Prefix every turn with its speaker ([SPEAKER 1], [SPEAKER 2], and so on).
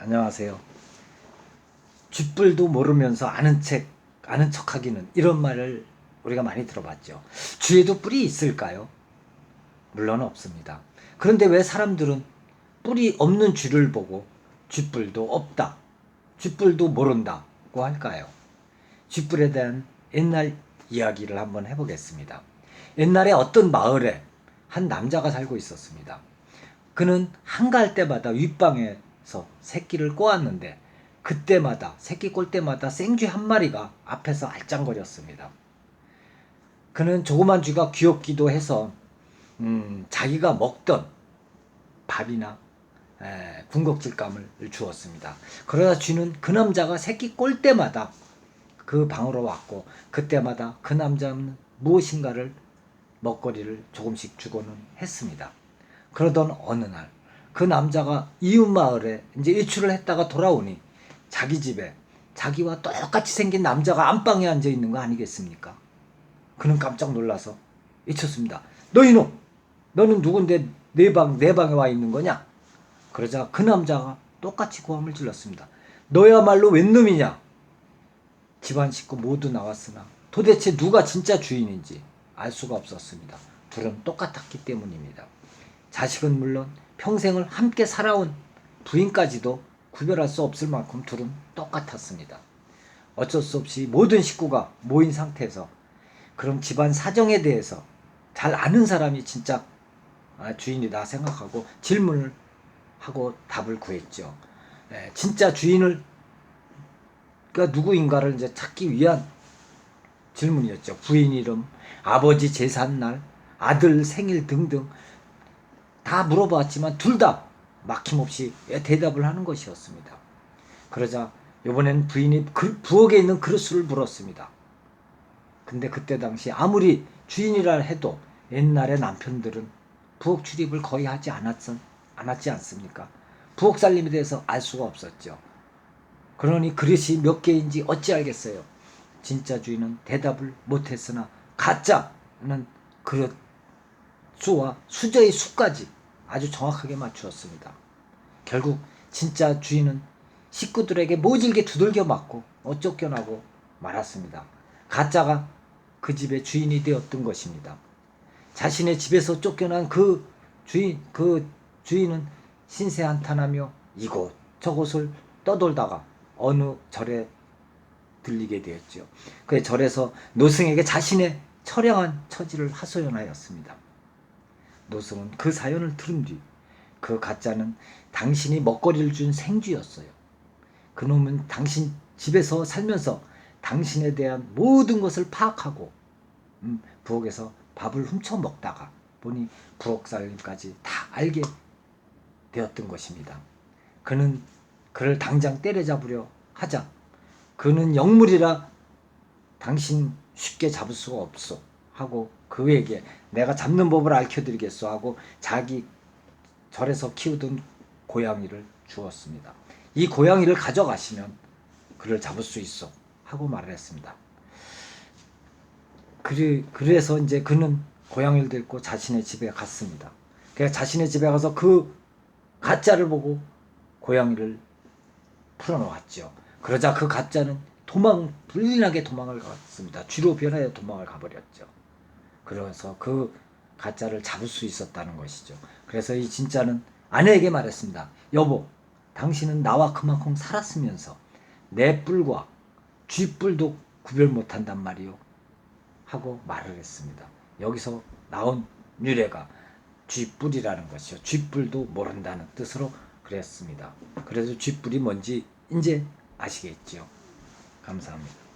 [SPEAKER 1] 안녕하세요. 쥐뿔도 모르면서 아는 책, 아는 척 하기는 이런 말을 우리가 많이 들어봤죠. 쥐에도 뿔이 있을까요? 물론 없습니다. 그런데 왜 사람들은 뿔이 없는 쥐를 보고 쥐뿔도 없다, 쥐뿔도 모른다고 할까요? 쥐뿔에 대한 옛날 이야기를 한번 해보겠습니다. 옛날에 어떤 마을에 한 남자가 살고 있었습니다. 그는 한가할 때마다 윗방에 서 새끼를 꼬았는데 그때마다 새끼 꼴 때마다 생쥐 한 마리가 앞에서 알짱거렸습니다. 그는 조그만 쥐가 귀엽기도 해서 음, 자기가 먹던 밥이나 에, 군것질감을 주었습니다. 그러다 쥐는 그 남자가 새끼 꼴 때마다 그 방으로 왔고 그때마다 그 남자는 무엇인가를 먹거리를 조금씩 주고는 했습니다. 그러던 어느 날 그 남자가 이웃 마을에 이제 일출을 했다가 돌아오니 자기 집에 자기와 똑같이 생긴 남자가 안방에 앉아 있는 거 아니겠습니까? 그는 깜짝 놀라서 외쳤습니다. 너 이놈! 너는 누군데 내 방, 내 방에 와 있는 거냐? 그러자 그 남자가 똑같이 고함을 질렀습니다. 너야말로 웬 놈이냐? 집안 식구 모두 나왔으나 도대체 누가 진짜 주인인지 알 수가 없었습니다. 둘은 똑같았기 때문입니다. 자식은 물론 평생을 함께 살아온 부인까지도 구별할 수 없을 만큼 둘은 똑같았습니다. 어쩔 수 없이 모든 식구가 모인 상태에서 그럼 집안 사정에 대해서 잘 아는 사람이 진짜 아, 주인이다 생각하고 질문을 하고 답을 구했죠. 예, 진짜 주인을 그 누구인가를 이제 찾기 위한 질문이었죠. 부인 이름, 아버지 제삿날, 아들 생일 등등 다 물어봤지만 둘 다 막힘없이 대답을 하는 것이었습니다. 그러자 이번엔 부인이 그 부엌에 있는 그릇을 물었습니다. 근데 그때 당시 아무리 주인이라 해도 옛날에 남편들은 부엌 출입을 거의 하지 않았, 않았지 않습니까? 부엌 살림에 대해서 알 수가 없었죠. 그러니 그릇이 몇 개인지 어찌 알겠어요. 진짜 주인은 대답을 못했으나 가짜는 그릇 수와 수저의 수까지 아주 정확하게 맞추었습니다. 결국 진짜 주인은 식구들에게 모질게 두들겨 맞고 어쫓겨나고 말았습니다. 가짜가 그 집의 주인이 되었던 것입니다. 자신의 집에서 쫓겨난 그 주인, 그 주인은 신세한탄하며 이곳 저곳을 떠돌다가 어느 절에 들리게 되었죠. 그 절에서 노승에게 자신의 처량한 처지를 하소연하였습니다. 노승은 그 사연을 들은 뒤 그 가짜는 당신이 먹거리를 준 생쥐였어요. 그놈은 당신 집에서 살면서 당신에 대한 모든 것을 파악하고 음, 부엌에서 밥을 훔쳐 먹다가 보니 부엌 살림까지 다 알게 되었던 것입니다. 그는 그를 당장 때려잡으려 하자 그는 영물이라 당신 쉽게 잡을 수가 없어 하고 그에게 내가 잡는 법을 알려드리겠소 하고 자기 절에서 키우던 고양이를 주었습니다. 이 고양이를 가져가시면 그를 잡을 수 있어 하고 말을 했습니다. 그래, 그래서 이제 그는 고양이를 데리고 자신의 집에 갔습니다. 그래서 자신의 집에 가서 그 가짜를 보고 고양이를 풀어놓았죠. 그러자 그 가짜는 도망 불린하게 도망을 갔습니다. 쥐로 변하여 도망을 가버렸죠. 그래서 그 가짜를 잡을 수 있었다는 것이죠. 그래서 이 진짜는 아내에게 말했습니다. 여보, 당신은 나와 그만큼 살았으면서 내 뿔과 쥐 뿔도 구별 못한단 말이요. 하고 말을 했습니다. 여기서 나온 유래가 쥐뿔이라는 것이요. 쥐뿔도 모른다는 뜻으로 그랬습니다. 그래서 쥐뿔이 뭔지 이제 아시겠죠? 감사합니다.